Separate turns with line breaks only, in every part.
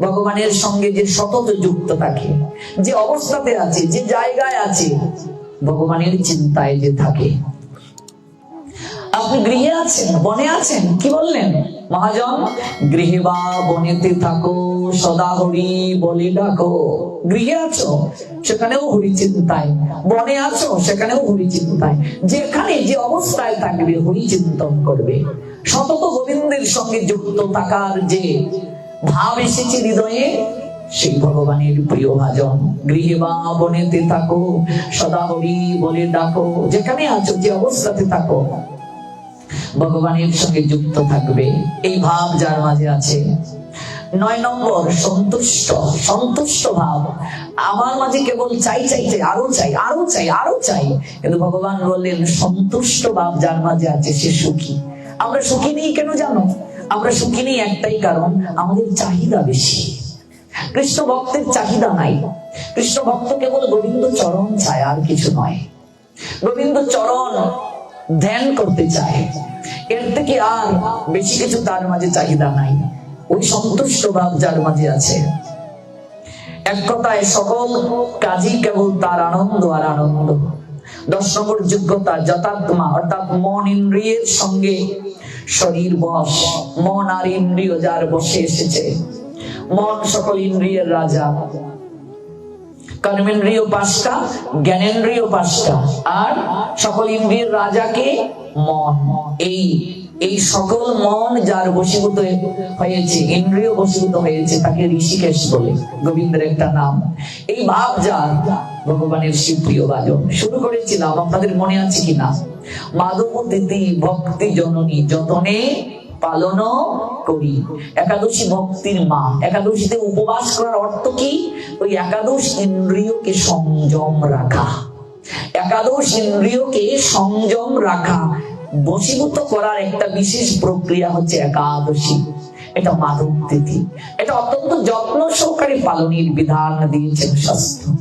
ভগবানের সঙ্গে যে সতত যুক্ত থাকে, যে অবস্থাতে আছে, যে জায়গায় আছে, ভগবানের চিন্তায় যে থাকে। আপনি গৃহে আছেন, বনে আছেন, কি বললেন? মহাজন, গৃহে বা বনেতে থাকো, সদা হরি বলে ডাকো। গৃহে আছো, সেখানেও হরি চিন্তায়। বনে আছো, সেখানেও হরি চিন্তায়। যেখানে যে অবস্থায় থাকবে, হরি চিন্তন করবে। সতত গোবিন্দের সঙ্গে যুক্ত থাকার যে ভাব এসেছে হৃদয়ে। সেই ভগবানের প্রিয় ভাজন, গৃহে বা বনেতে থাকো, সদা হরি বলে ডাকো, যেখানে আছো, যে অবস্থাতে থাকো। ভগবানের সঙ্গে যুক্ত থাকবে, এই ভাব যার মাঝে আছে। নয় নম্বর, সন্তুষ্ট সন্তুষ্ট ভাব। আমার মাঝে কেবল চাই চাই চাই, আরও চাই আরও চাই আরও চাই। কিন্তু ভগবান বললেন, সন্তুষ্ট ভাব যার মাঝে আছে, সে সুখী। আমরা সুখী নেই কেন জানো? আমরা সুখী নেই একটাই কারণ, আমাদের চাহিদা বেশি। কৃষ্ণ ভক্তের চাহিদা নাই। কৃষ্ণ ভক্ত কেবল গোবিন্দ চরণ চায়, আর কিছু নয়। গোবিন্দ চরণ ধ্যান করতে চায়। এর থেকে আর বেশি কিছু তার মাঝে চাহিদা নাই। ওই সন্তুষ্ট ভাব যার মাঝে আছে। এক কথায় সকল কাজই কেবল তার আনন্দ আর আনন্দ। দশ নম্বর যোগ্যতা যথাত্মা, অর্থাৎ মন ইন্দ্রিয়ের সঙ্গে শরীর বস মন আর ইন্দ্রিয় যার বসে এসেছে। মন সকল ইন্দ্রিয়ের রাজা। কর্মেন্দ্রীয় পাঁচটা, জ্ঞানেন্দ্রীয় পাঁচটা, আর সকল ইন্দ্রিয়ের রাজাকে মন। এই এই সকল মন যার বশীভূত হয়েছে, ইন্দ্রিয় বশীভূত হয়েছে, তাকে ঋষিকেশ বলে, গোবিন্দের একটা নাম। এই ভাব যার, ভগবানের সুপ্রিয় বাজন শুরু করেছিলাম, আপনাদের মনে আছে কিনা? মাধব তিথি ভক্তি জননী, যতনে পালন করি। একাদশী ভক্তির মা। একাদশীতে উপবাস করার অর্থ কি? ওই একাদশ ইন্দ্রিয়কে সংযম রাখা। একাদশ ইন্দ্রিয়কে সংযম রাখা। বশীভূত করার একটা বিশেষ প্রক্রিয়া হচ্ছে একাদশী। এটা মাধব তিথি। এটা অত্যন্ত যত্ন সহকারে পালনের বিধান দিয়েছেন শাস্ত্র।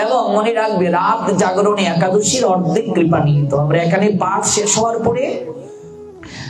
এবং মনে রাখবে, রাত জাগরণে একাদশীর অর্ধেক কৃপা নিহিত। আমরা এখানে পাঠ শেষ হওয়ার পরে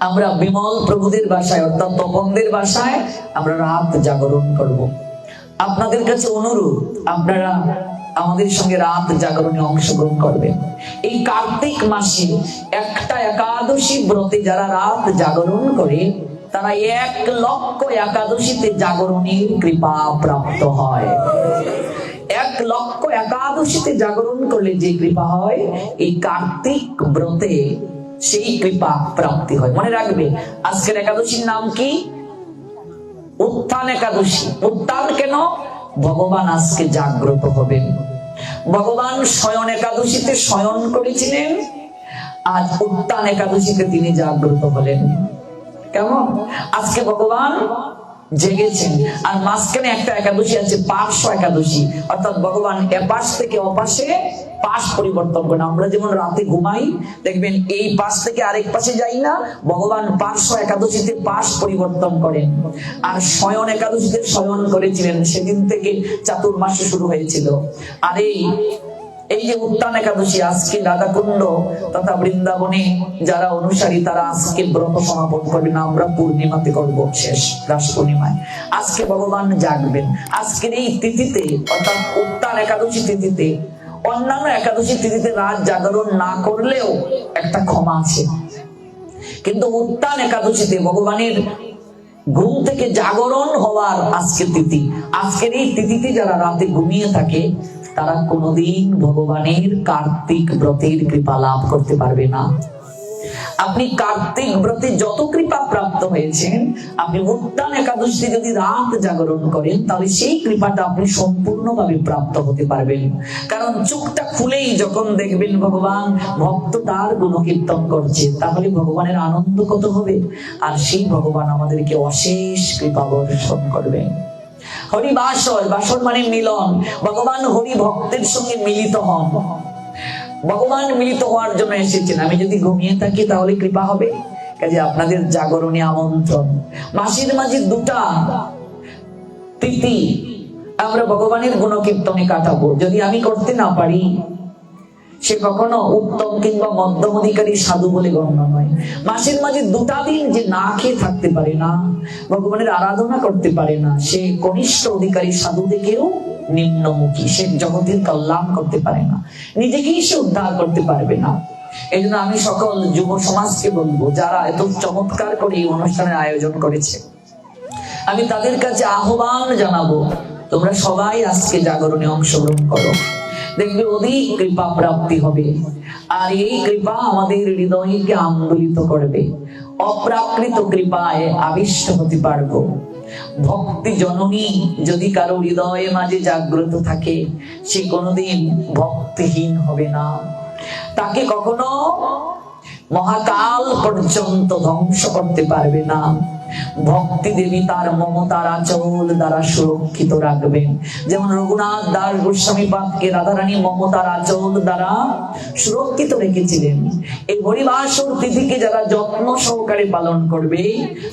আমরা বিমল প্রভুদের বাসায় অর্থাৎ তপনদের বাসায় আমরা রাত জাগরণ করব। আপনাদের কাছে অনুরোধ, আপনারা আমাদের সঙ্গে রাত জাগরণে অংশগ্রহণ করবেন এই কার্তিক মাসে একটা একাদশী ব্রতে যারা রাত জাগরণ করে, তারা এক লক্ষ একাদশীতে জাগরণের কৃপা প্রাপ্ত হয়। এক লক্ষ একাদশীতে জাগরণ করলে যে কৃপা হয়, এই কার্তিক ব্রতে সেই কৃপা প্রাপ্তি হয়। মনে রাখবে, আজকের একাদশীর নাম কি? উত্থান একাদশী। উত্থান কেন? ভগবান আজকে জাগ্রত হবেন। ভগবান স্বয়ন একাদশীতে শয়ন করেছিলেন আর উত্তান একাদশীতে তিনি জাগ্রত হলেন। কেমন? আজকে ভগবান জেগেছেন। আর মাঝখানে একটা একাদশী আছে, পার্শ্ব একাদশী। অর্থাৎ ভগবান এপাশ থেকে অপাশে পাশ পরিবর্তন করেন। আমরা যেমন রাতে ঘুমাই, দেখবেন এই পাশ থেকে আরেক পাশে যাই না, ভগবান পার্শ্ব একাদশীতে পাশ পরিবর্তন করেন। আর শয়ন একাদশীতে শয়ন করেছিলেন, সেদিন থেকে চাতুর্মাসে শুরু হয়েছিল। আর এই এই যে উত্তান একাদশী, আজকে রাধাকুণ্ড তথা বৃন্দাবনে যারা অনুসারী, তারা আজকে ব্রত সমাপন করবেন। আমরা পূর্ণিমাতে করব শেষ, রাস পূর্ণিমায়। আজকে ভগবান জাগবেন। আজকের এই তিথিতে, অর্থাৎ উত্তান একাদশী তিথিতে অন্যান্য একাদশী তিথিতে রাত জাগরণ না করলেও একটা ক্ষমা আছে। কিন্তু উত্তান একাদশীতে ভগবানের ঘুম থেকে জাগরণ হওয়ার আজকের তিথি। আজকের এই তিথিতে যারা রাতে ঘুমিয়ে থাকে, তারা কোনোদিন ভগবানের কার্তিক ব্রতের কৃপা লাভ করতে পারবে না। আপনি কার্তিক ব্রতে যত কৃপা প্রাপ্ত হয়েছেন, আপনি উত্তান একাদশীতে যদি রাত জাগরণ করেন, তাহলে সেই কৃপাটা আপনি সম্পূর্ণভাবে প্রাপ্ত হতে পারবেন। কারণ চোখটা খুলেই যখন দেখবেন ভগবান ভক্ত তার গুণকীর্তন করছে, তাহলে ভগবানের আনন্দ কত হবে? আর সেই ভগবান আমাদেরকে অশেষ কৃপা বর্ষণ করবেন হরি বাসর বাসর মানে মিলন। ভগবান হরি ভক্তের সঙ্গে মিলিত হন। ভগবান মিলিত হওয়ার জন্য এসেছেন। আমি যদি ঘুমিয়ে থাকি তাহলে কৃপা হবে। কাজে আপনাদের জাগরণে আমন্ত্রণ। মাসির মাঝে দুটা তিথি আমরা ভগবানের গুণকীর্তনে কাটাবো। যদি আমি করতে না পারি, সে কখনো উত্তম কিংবা মধ্যম অধিকারী সাধু বলে গণ্য নয়। মাসের মাঝে দুটা দিন যে না খেয়ে থাকতে পারে না, ভগবানের আরাধনা করতে পারে না, সে কনিষ্ঠ অধিকারী সাধু থেকেও নিম্নমুখী। সে জগতের কল্যাণ করতে পারে না। নিজেকেই সে উদ্ধার করতে পারবে না। এই জন্য আমি সকল যুব সমাজকে বলব, যারা এত চমৎকার করে এই অনুষ্ঠানের আয়োজন করেছে, আমি তাদের কাছে আহ্বান জানাব, তোমরা সবাই আজকে জাগরণে অংশগ্রহণ করো। দেখবে অধিক কৃপা প্রাপ্তি হবে। আর এই কৃপা আমাদের হৃদয়কে আন্দোলিত করবে। অপ্রাকৃত কৃপায় আবিষ্ট হতে পারব। ভক্তি জননী যদি কারও হৃদয়ে মাঝে জাগ্রত থাকে, সে কোনোদিন ভক্তিহীন হবে না। তাকে কখনো মহাকাল পর্যন্ত ধ্বংস করতে পারবে না। ভক্তি দেবী তার মমতার আচল দ্বারা সুরক্ষিত রাখবেন। যেমন রঘুনাথ দাস গোস্বামী বাপকে রাধারানী মমতার আচল দ্বারা সুরক্ষিত রেখেছিলেন। এই হরিবাসর তিথিকে যারা যত্ন সহকারে পালন করবে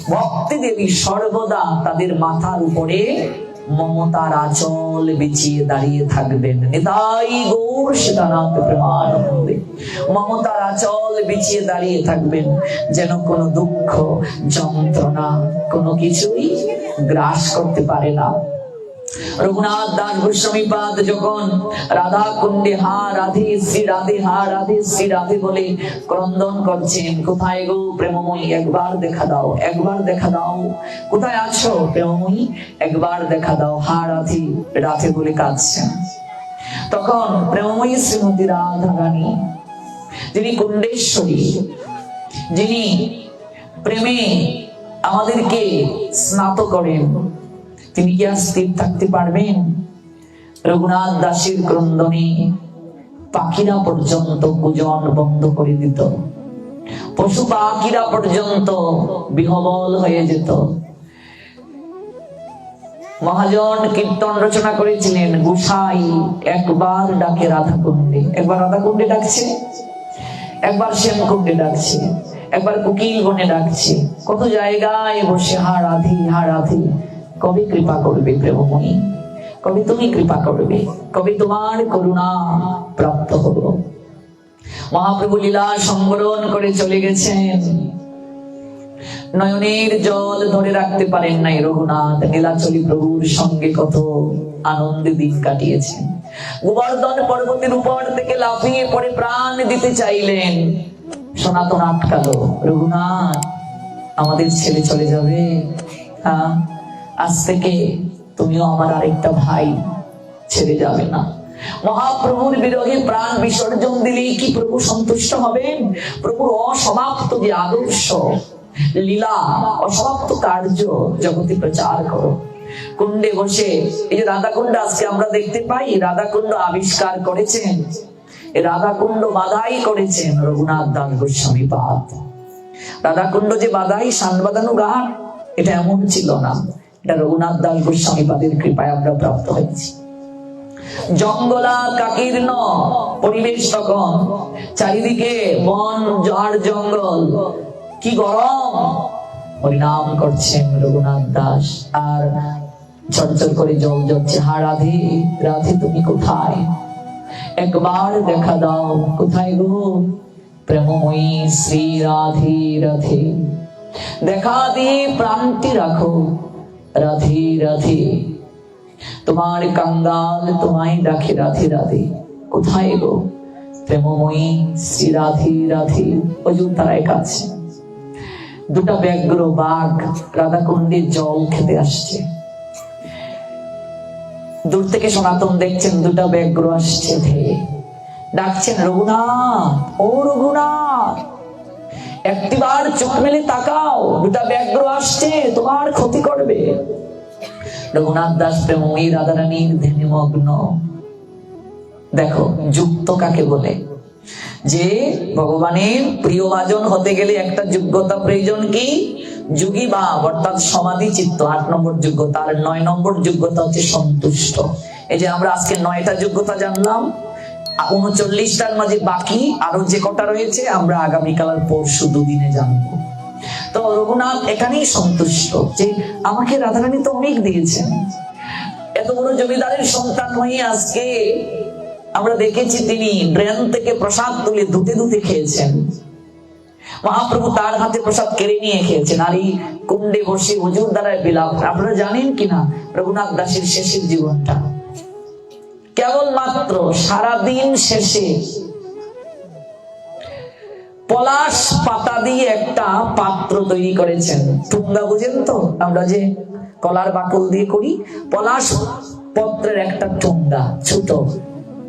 ভক্তি দেবী সর্বদা তাদের মাথার উপরে মমতার আচল বিছিয়ে দাঁড়িয়ে থাকবেন। নিতাই গৌর সীতানাথ প্রেমানন্দে। মমতার আচল বিছিয়ে দাঁড়িয়ে থাকবেন, যেন কোনো দুঃখ, যন্ত্রণা কোনো কিছুই গ্রাস করতে পারে না। রঘুনাথ দাস গোস্বামী পাদ যখন রাধা কুণ্ডে হা রাধে শ্রী রাধে, হা রাধে শ্রী রাধে বলে ক্রন্দন করছেন, কোথায় গো প্রেমময়ী? একবার দেখা দাও, একবার দেখা দাও। কোথায় আছো প্রেমময়ী? একবার দেখা দাও, হা রাধে রাধে বলে কাঁদছেন। তখন প্রেমময়ী শ্রীমতী রাধা রানী যিনি কুণ্ডেশ্বরী, যিনি প্রেমে আমাদেরকে স্নাত করেন তিনি কি স্থির থাকতে পারবেন। রঘুনাথ দাসের ক্রন্দনে পাখিরা পর্যন্ত পূজন বন্ধ করে দিত। পশু পাখিরা পর্যন্ত বিহবল হয়ে যেত। মহাজন কীর্তন রচনা করেছিলেন, গুসাই একবার ডাকে রাধা কুণ্ডে একবার রাধা কুণ্ডে ডাকছে, একবার শ্যাম কুণ্ডে ডাকছে, একবার কুকিল বনে ডাকছে। কত জায়গায় বসে, হা রাধি হা রাধি। কবে কৃপা করবে প্রেমময়ী। কবে, তুমি কৃপা করবে। কবে, তোমার করুণা প্রাপ্ত হব মহাপ্রভু লীলা সংবরণ করে চলে গেছেন। নয়নের জল ধরে রাখতে পারেন নাই রঘুনাথ। নীলাচলী প্রভুর সঙ্গে কত আনন্দে দিন কাটিয়েছেন। গোবর্ধন পর্বতের উপর থেকে লাফিয়ে পড়ে প্রাণ দিতে চাইলেন। সনাতন আটকালো, রঘুনাথ, আমাদের ছেলে চলে যাবে। হ্যাঁ আজ থেকে তুমিও আমার আরেকটা ভাই ছেড়ে যাবে না। মহাপ্রভুর বিরোধী প্রাণ বিসর্জন দিলেই কি প্রভু সন্তুষ্ট হবেন? প্রভুর অসমাপ্ত যে আদর্শ, লীলা অসমাপ্ত কার্য জগতে প্রচার করো। কুণ্ডে বসে এই যে রাধাকুণ্ড আজকে আমরা দেখতে পাই, রাধাকুণ্ড আবিষ্কার করেছেন। রাধাকুণ্ড বাধাই করেছেন রঘুনাথ দাস গোস্বামী পাদ রাধাকুণ্ড যে বাধাই সান বাঁধানো এটা এমন ছিল না। এটা রঘুনাথ দাস গোস্বামী পাদের কৃপায় আমরা প্রাপ্ত হয়েছি। জঙ্গলা কাকীর্ণ পরিবেশ তখন চারিদিকে বন আর জঙ্গল। কি গরম! হরিনাম করছেন রঘুনাথ দাস। আর ঝরঝর করে জল যাচ্ছে হা, রাধে রাধে, তুমি কোথায়? একবার দেখা দাও, কোথায় গো? প্রেমময়ী শ্রী রাধে রাধে। দেখা দিয়ে প্রাণটি রাখো। রাধে রাধে। তোমার কাঙ্গাল তোমায় ডাকে রাধে রাধে। কোথায় গো? প্রেমময়ী শ্রী কাছে দুটা বাঘ রাধাকুণ্ডে জল খেতে আসছে। দূর থেকে সনাতন দেখছেন দুটা ব্যাঘ্র আসছে ডাকছেন রঘুনাথ, ও রঘুনাথ! একটিবার চোখ মেলে তাকাও, দুটা ব্যাঘ্র আসছে, তোমার ক্ষতি করবে। রঘুনাথ দাস প্রেমী রাধারানীর ধ্যানে মগ্ন দেখো, যুক্ত কাকে বলে? যে ভগবানের প্রিয় ভাজন হতে গেলে একটা যোগ্যতা প্রয়োজন কি? যুগী বা অর্থাৎ সমাধি চিত্ত, আট নম্বর যোগ্যতা আর নয় নম্বর যোগ্যতা হচ্ছে সন্তুষ্ট। এই যে আমরা আজকে নয়টা যোগ্যতা জানলাম উনচল্লিশটার মাঝে বাকি আরও যে কটা রয়েছে, আমরা আগামীকাল পরশু দুদিনে জানব। তো রঘুনাথ এখানেই সন্তুষ্ট যে আমাকে রাধারানী তো অনেক দিয়েছেন। এত বড় জমিদারের সন্তান হয়ে আজকে আমরা দেখেছি তিনি ড্রেন থেকে প্রসাদ তুলে ধুতে ধুতে খেয়েছেন। মহাপ্রভু তার হাতে প্রসাদ কেড়ে নিয়ে খেয়েছেন। আর এই কুণ্ডে বসে হুজুর দ্বারায় বিলাপ, আপনারা জানেন কিনা রঘুনাথ দাসের শেষের জীবনটা? কেবলমাত্র সারাদিন শেষে পলাশ পাতা দিয়ে একটা পাত্র তৈরি করেছেন। টুঙ্গা বুঝেন তো? আমরা যে কলার বাকল দিয়ে করি, পলাশ পত্রের একটা টুঙ্গা ছোট,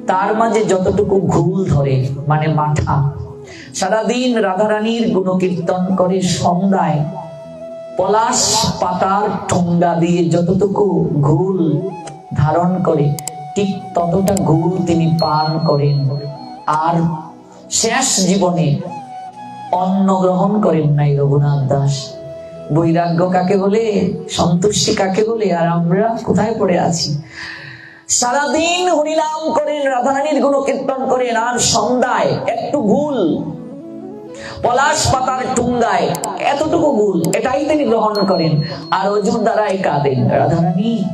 তার মাঝে যতটুকু ঘুল ধরে মানে মাথা সারাদিন রাধারানীর গুণকীর্তন করে সন্ধ্যায় পলাশ পাতার ঠোঙ্গা দিয়ে যতটুকু ঘুল ধারণ করে ঠিক ততটা ঘুল তিনি পান করেন আর শেষ জীবনে অন্ন গ্রহণ করেন নাই রঘুনাথ দাস। বৈরাগ্য কাকে বলে, সন্তুষ্টি কাকে বলে, আর আমরা কোথায় পড়ে আছি? সারাদিন হরিনাম করেন, রাধারানীর গুণ কীর্তন করেন, আর সন্ধ্যায় একটু ভুল পলাশ পাতার টুঙ্গায় এতটুকু ভুল এটাই তিনি গ্রহণ করেন। আর অজুর দ্বারাই কাঁদেন। রাধারানী